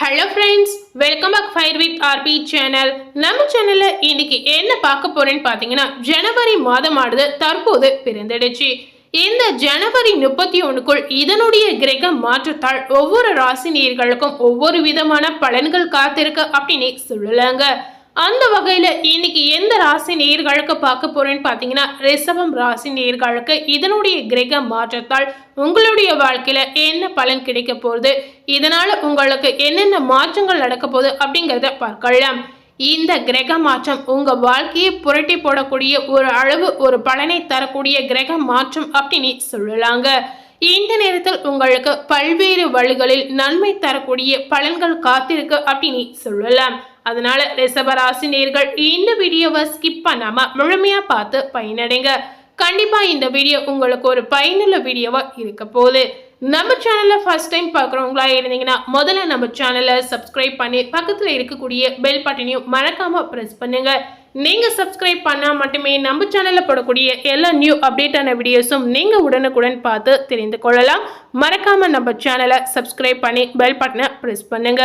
Hello friends welcome back fire with R P channel நம்ம சேனலில் இன்னைக்கு என்ன பார்க்க போறேன்னு பார்த்தீங்கன்னா ஜனவரி மாதமானது தற்போது பிறந்திடுச்சு. இந்த ஜனவரி முப்பத்தி ஒன்றுக்குள் இதனுடைய கிரக மாற்றத்தால் ஒவ்வொரு ராசி நேர்களுக்கும் ஒவ்வொரு விதமான பலன்கள் காத்திருக்கு அப்படின்னு சொல்லலாங்க. அந்த வகையில இன்னைக்கு எந்த ராசி நேர்களுக்கு பார்க்க போறேன்னு பார்த்தீங்கன்னா ரிசவம் ராசி நேர்களுக்கு இதனுடைய கிரக மாற்றத்தால் உங்களுடைய வாழ்க்கையில என்ன பலன் கிடைக்க போகுது? இதனால உங்களுக்கு என்னென்ன மாற்றங்கள் நடக்க போகுது அப்படிங்கிறத பார்க்கலாம். இந்த கிரக மாற்றம் உங்க வாழ்க்கையை புரட்டி போடக்கூடிய ஒரு அளவு ஒரு பலனை தரக்கூடிய கிரக மாற்றம் அப்படின்னு சொல்லலாங்க. இந்த நேரத்தில் உங்களுக்கு பல்வேறு வழிகளில் நன்மை தரக்கூடிய பலன்கள் காத்திருக்கு அப்படின்னு சொல்லலாம். அதனால ரிஷபராசி நேர்கள் இந்த வீடியோவை ஸ்கிப் பண்ணாம முழுமையா பார்த்து பயனடைங்க. கண்டிப்பா இந்த வீடியோ உங்களுக்கு ஒரு பயனுள்ள வீடியோவா இருக்க போகுது. நம்ம சேனலை ஃபர்ஸ்ட் டைம் பார்க்குறவங்களா இருந்தீங்கன்னா முதல்ல நம்ம சேனலை சப்ஸ்கிரைப் பண்ணி பக்கத்தில் இருக்கக்கூடிய பெல் பட்டனையும் மறக்காம ப்ரெஸ் பண்ணுங்க. நீங்க சப்ஸ்கிரைப் பண்ணா மட்டுமே நம்ம சேனல்ல போடக்கூடிய எல்லா நியூ அப்டேட்டான வீடியோஸும் நீங்க உடனுக்குடன் பார்த்து தெரிந்து கொள்ளலாம். மறக்காம நம்ம சேனலை சப்ஸ்கிரைப் பண்ணி பெல் பட்டனை ப்ரெஸ் பண்ணுங்க.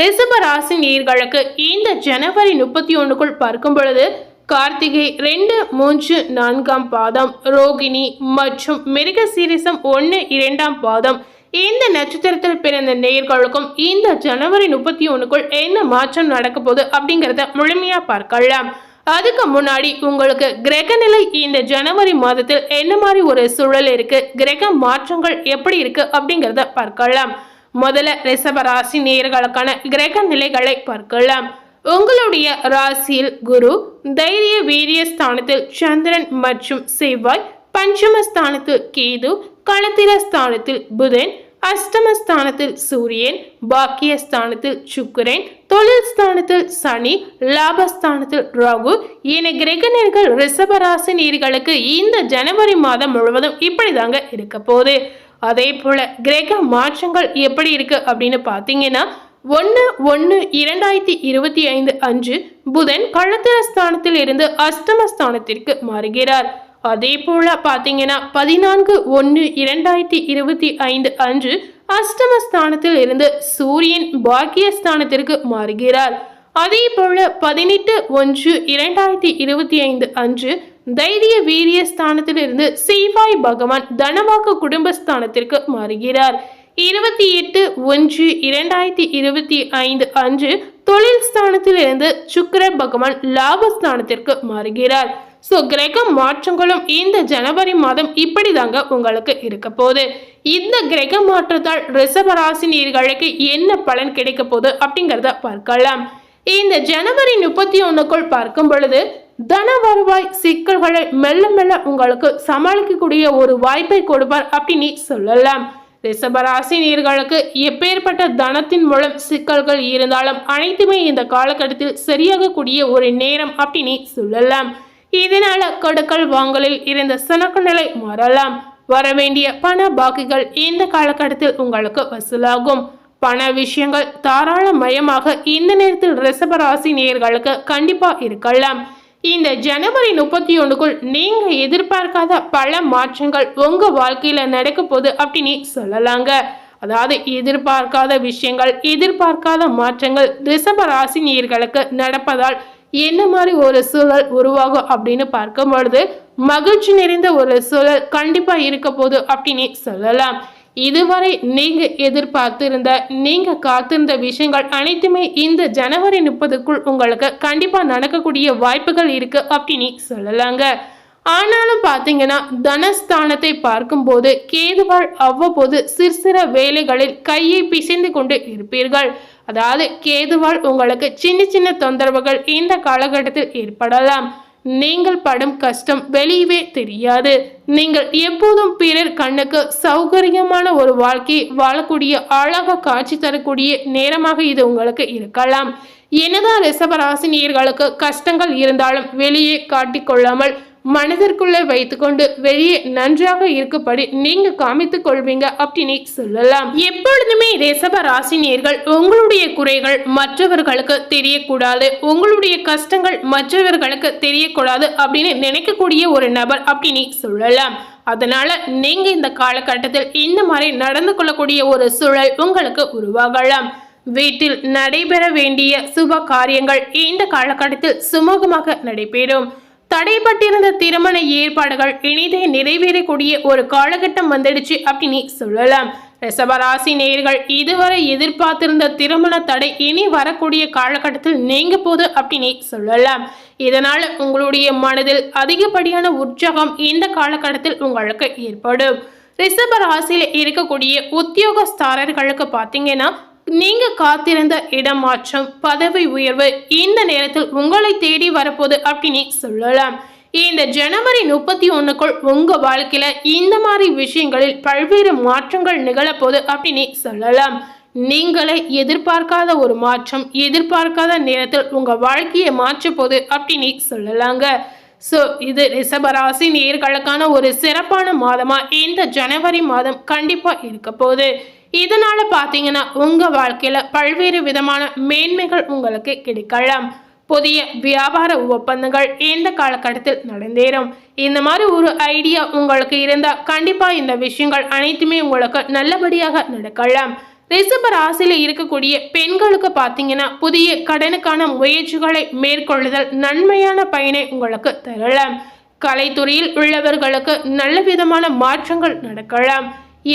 ரிசப ராசி நேர்களுக்கு இந்த ஜனவரி முப்பத்தி ஒன்றுக்குள் பார்க்கும் பொழுது கார்த்திகை ரெண்டு மூன்று நான்காம் பாதம் ரோகிணி மற்றும் மிருக சீரிசம் ஒன்று இரண்டாம் பாதம். இந்த நட்சத்திரத்தில் பிறந்த நேயர்களுக்கும் இந்த ஜனவரி முப்பத்தி ஒன்றுக்குள் என்ன மாற்றம் நடக்க போகுது அப்படிங்கிறத முழுமையாக பார்க்கலாம். அதுக்கு முன்னாடி உங்களுக்கு கிரக நிலை இந்த ஜனவரி மாதத்தில் என்ன மாதிரி ஒரு சூழல் இருக்கு? கிரக மாற்றங்கள் எப்படி இருக்கு அப்படிங்கிறத பார்க்கலாம். முதல்ல ரிஷப ராசி கிரக நிலைகளை பார்க்கலாம். உங்களுடைய ராசியில் குரு தைரிய வீரிய ஸ்தானத்தில் சந்திரன் மற்றும் செவ்வாய் பஞ்சம ஸ்தானத்தில் கேது களத்திர ஸ்தானத்தில் புதன் அஷ்டமஸ்தானத்தில் சூரியன் பாக்கிய ஸ்தானத்தில் சுக்கிரன் தொழில் ஸ்தானத்தில் சனி லாபஸ்தானத்தில் ராகு என கிரகணர்கள் ரிஷபராசி நீர்களுக்கு இந்த ஜனவரி மாதம் முழுவதும் இப்படிதாங்க இருக்க போகுது. அதே போல் கிரக மாற்றங்கள் எப்படி இருக்குது அப்படின்னு பார்த்தீங்கன்னா ஒன்று ஒன்று இரண்டாயிரத்தி இருபத்தி ஐந்து அன்று புதன் களத்திர ஸ்தானத்தில் இருந்து அஷ்டம ஸ்தானத்திற்கு மாறுகிறார். அதே போல பார்த்தீங்கன்னா பதினான்கு ஒன்று இரண்டாயிரத்தி இருபத்தி ஐந்து அன்று அஷ்டம ஸ்தானத்தில் இருந்து சூரியன் பாக்கியஸ்தானத்திற்கு மாறுகிறார். அதே போல பதினெட்டு ஒன்று இரண்டாயிரத்தி இருபத்தி ஐந்து அன்று தைரிய வீரிய ஸ்தானத்திலிருந்து சீவாய் பகவான் தனவாக்கு குடும்பஸ்தானத்திற்கு மாறுகிறார். இருபத்தி எட்டு ஒன்று இரண்டாயிரத்தி இருபத்தி ஐந்து அன்று தொழில் ஸ்தானத்திலிருந்து சுக்கர பகவான் லாபஸ்தானத்திற்கு மாறுகிறார். ஸோ கிரக மாற்றங்களும் இந்த ஜனவரி மாதம் இப்படிதாங்க உங்களுக்கு இருக்க போகுது. இந்த கிரக மாற்றத்தால் ரிஷபராசி நீர்களுக்கு என்ன பலன் கிடைக்க போகுது அப்படிங்கிறத பார்க்கலாம். இந்த ஜனவரி முப்பத்தி ஒன்றுக்குள் பார்க்கும் பொழுது தன வருவாய் சிக்கல்களை மெல்ல மெல்ல உங்களுக்கு சமாளிக்கக்கூடிய ஒரு வாய்ப்பை கொடுப்பார் அப்படின்னு சொல்லலாம். ரிஷபராசி நீர்களுக்கு எப்பேற்பட்ட தனத்தின் மூலம் சிக்கல்கள் இருந்தாலும் அனைத்துமே இந்த காலகட்டத்தில் சரியாகக்கூடிய ஒரு நேரம் அப்படின்னு சொல்லலாம். இதனால கடுக்கல் வாங்கலில் இருந்த சனக்குநிலை நிலை மாறலாம். வரவேண்டிய பண பாக்கிகள் இந்த காலகட்டத்தில் உங்களுக்கு வசூலாகும். பண விஷயங்கள் தாராளமயமாக இந்த நேரத்தில் ரிஷபராசி நேர்களுக்கு கண்டிப்பா இருக்கலாம். இந்த ஜனவரி முப்பத்தி ஒன்றுக்குள் நீங்க எதிர்பார்க்காத பல மாற்றங்கள் உங்க வாழ்க்கையில நடக்க போகுது அப்படின்னு சொல்லலாங்க. அதாவது எதிர்பார்க்காத விஷயங்கள் எதிர்பார்க்காத மாற்றங்கள் ரிஷப ராசி நடப்பதால் என்ன மாதிரி ஒரு சூழல் உருவாகும் அப்படின்னு பார்க்கும் பொழுது மகிழ்ச்சி நிறைந்த ஒரு சூழல் கண்டிப்பா இருக்க போகுது அப்படின்னு சொல்லலாம். இதுவரை நீங்க எதிர்பார்த்திருந்த நீங்க காத்திருந்த விஷயங்கள் அனைத்துமே இந்த ஜனவரி முப்பதுக்குள் உங்களுக்கு கண்டிப்பா நடக்கக்கூடிய வாய்ப்புகள் இருக்கு அப்படின்னு சொல்லலாங்க. ஆனாலும் பார்த்தீங்கன்னா தனஸ்தானத்தை பார்க்கும்போது கேதுவாள் அவ்வப்போது சிற்சிற வேலைகளில் கையை பிசைந்து கொண்டு இருப்பீர்கள். அதாவது கேதுவாள் உங்களுக்கு சின்ன சின்ன தொந்தரவுகள் இந்த காலகட்டத்தில் ஏற்படலாம். நீங்கள் படும் கஷ்டம் வெளியவே தெரியாது. நீங்கள் எப்போதும் பிறர் கண்ணுக்கு சௌகரியமான ஒரு வாழ்க்கை வாழக்கூடிய அழகாக காட்சி தரக்கூடிய நேரமாக இது உங்களுக்கு இருக்கலாம். என்னதான் ரிசவராசினியர்களுக்கு கஷ்டங்கள் இருந்தாலும் வெளியே காட்டிக்கொள்ளாமல் மனதிற்குள்ளே வைத்துக்கொண்டு வெளியே நன்றாக இருக்கும்படி நீங்க காமித்துக் கொள்வீங்க அப்படின்னு சொல்லலாம். எப்பொழுதுமே ரிசப ராசினியர்கள் உங்களுடைய குறைகள் மற்றவர்களுக்கு தெரியக்கூடாது உங்களுடைய கஷ்டங்கள் மற்றவர்களுக்கு தெரியக்கூடாது அப்படின்னு நினைக்கக்கூடிய ஒரு நபர் அப்படின்னு சொல்லலாம். அதனால நீங்க இந்த காலகட்டத்தில் இந்த மாதிரி நடந்து கொள்ளக்கூடிய ஒரு சூழல் உங்களுக்கு உருவாகலாம். வீட்டில் நடைபெற வேண்டிய சுப காரியங்கள் இந்த காலகட்டத்தில் சுமூகமாக நடைபெறும். தடைப்பட்டிருந்த திருமண ஏற்பாடுகள் இனிதே நிறைவேறக்கூடிய ஒரு காலகட்டம் வந்துடுச்சு அப்படின்னு சொல்லலாம். ரிஷபராசி நேர்கள் இதுவரை எதிர்பார்த்திருந்த திருமண தடை இனி வரக்கூடிய காலகட்டத்தில் நீங்க போது அப்படின்னு சொல்லலாம். இதனால் உங்களுடைய மனதில் அதிகப்படியான உற்சாகம் இந்த காலகட்டத்தில் உங்களுக்கு ஏற்படும். ரிஷப ராசியில இருக்கக்கூடிய உத்தியோகஸ்தாரர்களுக்கு பார்த்தீங்கன்னா நீங்க காத்திருந்த இடமாற்றம் பதவி உயர்வு இந்த நேரத்தில் உங்களை தேடி வரப்போகுது அப்படின்னு சொல்லலாம். இந்த ஜனவரி முப்பத்தி ஒண்ணுக்குள் உங்க வாழ்க்கையில இந்த மாதிரி விஷயங்களில் பல்வேறு மாற்றங்கள் நிகழப்போகுது அப்படின்னு சொல்லலாம். நீங்களே எதிர்பார்க்காத ஒரு மாற்றம் எதிர்பார்க்காத நேரத்தில் உங்க வாழ்க்கையை மாற்ற அப்படின்னு சொல்லலாங்க. ஸோ இது ரிஷபராசி நேர்களுக்கான ஒரு சிறப்பான மாதமா இந்த ஜனவரி மாதம் கண்டிப்பா இருக்க போகுது. இதனால் பார்த்தீங்கன்னா உங்கள் வாழ்க்கையில் பல்வேறு விதமான மேன்மைகள் உங்களுக்கு கிடைக்கலாம். புதிய வியாபார ஒப்பந்தங்கள் இந்த காலகட்டத்தில் நடந்தேறும். இந்த மாதிரி ஒரு ஐடியா உங்களுக்கு இருந்தால் கண்டிப்பாக இந்த விஷயங்கள் அனைத்துமே உங்களுக்கு நல்லபடியாக நடக்கலாம். ரிசப ராசியில் இருக்கக்கூடிய பெண்களுக்கு பார்த்தீங்கன்னா புதிய கடனுக்கான முயற்சிகளை மேற்கொள்ளுதல் நன்மையான பயனை உங்களுக்கு தரலாம். கலைத்துறையில் உள்ளவர்களுக்கு நல்ல விதமான மாற்றங்கள் நடக்கலாம்.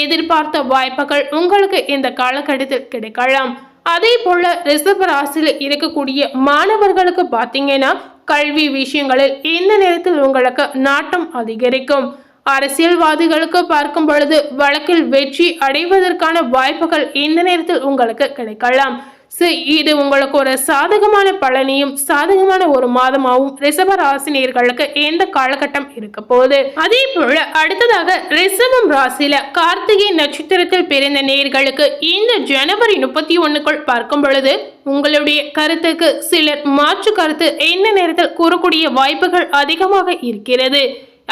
எதிர்பார்த்த வாய்ப்புகள் உங்களுக்கு இந்த காலகட்டத்தில் கிடைக்கலாம். அதே போல ரிசர்வ் ராசியில் இருக்கக்கூடிய மாணவர்களுக்கு பார்த்தீங்கன்னா கல்வி விஷயங்களில் இந்த நேரத்தில் உங்களுக்கு நாட்டம் அதிகரிக்கும். அரசியல்வாதிகளுக்கு பார்க்கும் பொழுது வழக்கில் வெற்றி அடைவதற்கான வாய்ப்புகள் இந்த நேரத்தில் உங்களுக்கு கிடைக்கலாம். இது உங்களுக்கு ஒரு சாதகமான பலனையும் சாதகமான ஒரு மாதமாகவும் ரிஷப ராசினியர்களுக்கு எந்த காலகட்டம் இருக்க போகுது? அதே போல அடுத்ததாக ரிஷபம் ராசியில கார்த்திகை நட்சத்திரத்தில் பிறந்த நேர்களுக்கு இந்த ஜனவரி முப்பத்தி ஒண்ணுக்குள் பார்க்கும் பொழுது உங்களுடைய கருத்துக்கு சிலர் மாற்று கருத்து எந்த நேரத்தில் கூறக்கூடிய வாய்ப்புகள் அதிகமாக இருக்கிறது.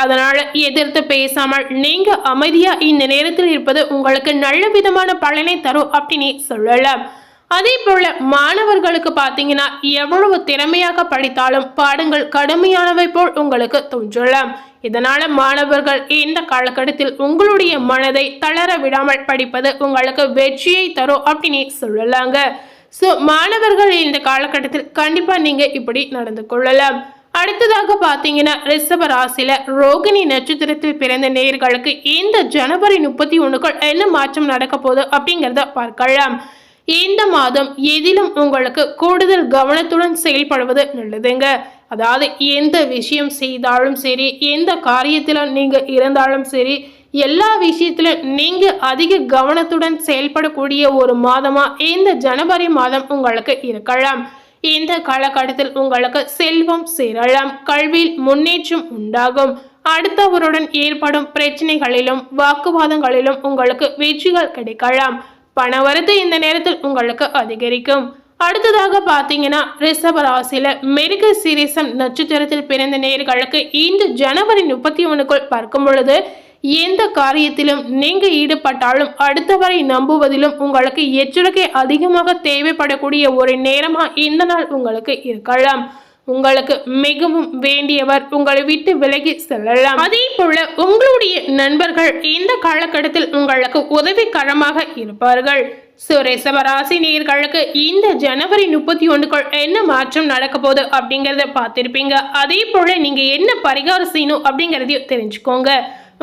அதனால எதிர்த்து பேசாமல் நீங்க அமைதியா இந்த நேரத்தில் இருப்பது உங்களுக்கு நல்ல விதமான பலனை தரும் அப்படின்னு சொல்லலாம். அதே போல மாணவர்களுக்கு பார்த்தீங்கன்னா எவ்வளவு திறமையாக படித்தாலும் பாடங்கள் கடுமையானவை போல் உங்களுக்கு தோன்றலாம். இதனால மாணவர்கள் இந்த காலகட்டத்தில் உங்களுடைய மனதை தளர விடாமல் படிப்பது உங்களுக்கு வெற்றியை தரும் அப்படின்னு சொல்லலாங்க. ஸோ மாணவர்கள் இந்த காலகட்டத்தில் கண்டிப்பாக நீங்கள் இப்படி நடந்து கொள்ளலாம். அடுத்ததாக பார்த்தீங்கன்னா ரிஷப ராசியில ரோகிணி நட்சத்திரத்தில் பிறந்த நேர்களுக்கு இந்த ஜனவரி முப்பத்தி ஒண்ணுக்குள் என்ன மாற்றம் நடக்க போகுது அப்படிங்கிறத பார்க்கலாம். இந்த மாதம் எதிலும் உங்களுக்கு கூடுதல் கவனத்துடன் செயல்படுவது நல்லதுங்க. அதாவது எந்த விஷயம் செய்தாலும் சரி எந்த காரியத்தில் நீங்கள் இருந்தாலும் சரி எல்லா விஷயத்திலும் நீங்கள் அதிக கவனத்துடன் செயல்படக்கூடிய ஒரு மாதமாக இந்த ஜனவரி மாதம் உங்களுக்கு இருக்கலாம். இந்த காலகட்டத்தில் உங்களுக்கு செல்வம் சேரலாம் கல்வியில் முன்னேற்றம் உண்டாகும். அடுத்தவருடன் ஏற்படும் பிரச்சனைகளிலும் வாக்குவாதங்களிலும் உங்களுக்கு வெற்றிகள் கிடைக்கலாம். பண வரத்து இந்த நேரத்தில் உங்களுக்கு அதிகரிக்கும். அடுத்ததாக பார்த்தீங்கன்னா ரிஷப ராசியில மெருக சீரிசம் நட்சத்திரத்தில் பிறந்த நேர்களுக்கு இந்த ஜனவரி முப்பத்தி ஒண்ணுக்குள் பார்க்கும் பொழுது எந்த காரியத்திலும் நீங்க ஈடுபட்டாலும் அடுத்தவரை நம்புவதிலும் உங்களுக்கு எச்சரிக்கை அதிகமாக தேவைப்படக்கூடிய ஒரு நேரமா இந்த நாள் உங்களுக்கு இருக்கலாம். உங்களுக்கு மிகவும் வேண்டியவர் உங்களை விட்டு விலகி செல்லலாம். அதே போல உங்களுடைய நண்பர்கள் இந்த காலகட்டத்தில் உங்களுக்கு உதவிகரமாக இருப்பார்கள். சுரேசவராசி நேர்களுக்கு இந்த ஜனவரி முப்பத்தி ஒன்றுக்குள் என்ன மாற்றம் நடக்க போகுது அப்படிங்கிறத பார்த்திருப்பீங்க. அதே போல நீங்க என்ன பரிகாரம் செய்யணும் அப்படிங்கிறதையும் தெரிஞ்சுக்கோங்க.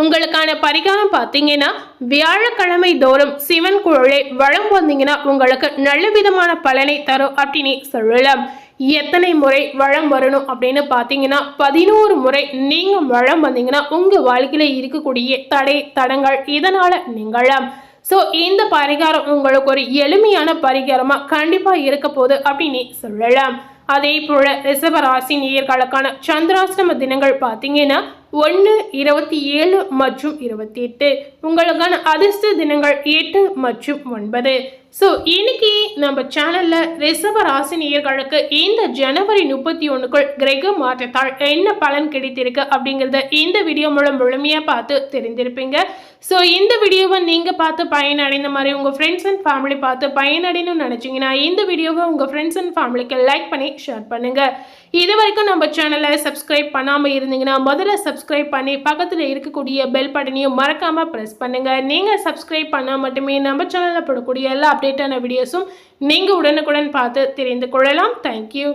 உங்களுக்கான பரிகாரம் பார்த்தீங்கன்னா வியாழக்கிழமை தோறும் சிவன் குழலை வளம் வந்தீங்கன்னா உங்களுக்கு நல்ல விதமான பலனை தரும் அப்படின்னு சொல்லலாம். எத்தனை முறை வளம் வரணும் அப்படின்னு பார்த்தீங்கன்னா பதினோரு முறை நீங்கள் வளம் வந்தீங்கன்னா உங்கள் வாழ்க்கையில் இருக்கக்கூடிய தடை தடங்கள் இதனால் நீங்களாம் ஸோ இந்த பரிகாரம் உங்களுக்கு ஒரு எளிமையான பரிகாரமாக கண்டிப்பாக இருக்க போகுது அப்படின்னு சொல்லலாம். அதே போல ரிசவராசி ராசி நேயர்களுக்கான சந்திராஷ்டம தினங்கள் பார்த்தீங்கன்னா ஒன்று இருபத்தி ஏழு மற்றும் இருபத்தி எட்டு. உங்களுக்கான அதிர்ஷ்ட தினங்கள் எட்டு மற்றும் ஒன்பது. ஸோ இன்னைக்கு நம்ம சேனலில் ரிசர்வ ராசி இந்த ஜனவரி முப்பத்தி ஒன்றுக்குள் கிரக மாற்றத்தால் என்ன பலன் கிடைத்திருக்கு அப்படிங்கிறத இந்த வீடியோ மூலம் முழுமையாக பார்த்து தெரிந்திருப்பீங்க. ஸோ இந்த வீடியோவை நீங்கள் பார்த்து பயனடைந்த மாதிரி உங்கள் ஃப்ரெண்ட்ஸ் அண்ட் ஃபேமிலி பார்த்து பயனடையணும்னு நினச்சிங்கன்னா இந்த வீடியோவை உங்கள் ஃப்ரெண்ட்ஸ் அண்ட் ஃபேமிலிக்கு லைக் பண்ணி ஷேர் பண்ணுங்கள் இது வரைக்கும் நம்ம சேனலை சப்ஸ்கிரைப் பண்ணாமல் இருந்தீங்கன்னா முதல்ல சப்ஸ்கிரைப் பண்ணி பக்கத்தில் இருக்கக்கூடிய பெல் பட்டனையும் மறக்காமல் ப்ரெஸ் பண்ணுங்கள் நீங்கள் சப்ஸ்கிரைப் பண்ணால் மட்டுமே நம்ம சேனலில் போடக்கூடிய எல்லா அப்டேட்டான வீடியோஸும் நீங்கள் உடனுக்குடன் பார்த்து தெரிந்து கொள்ளலாம். தேங்க்யூ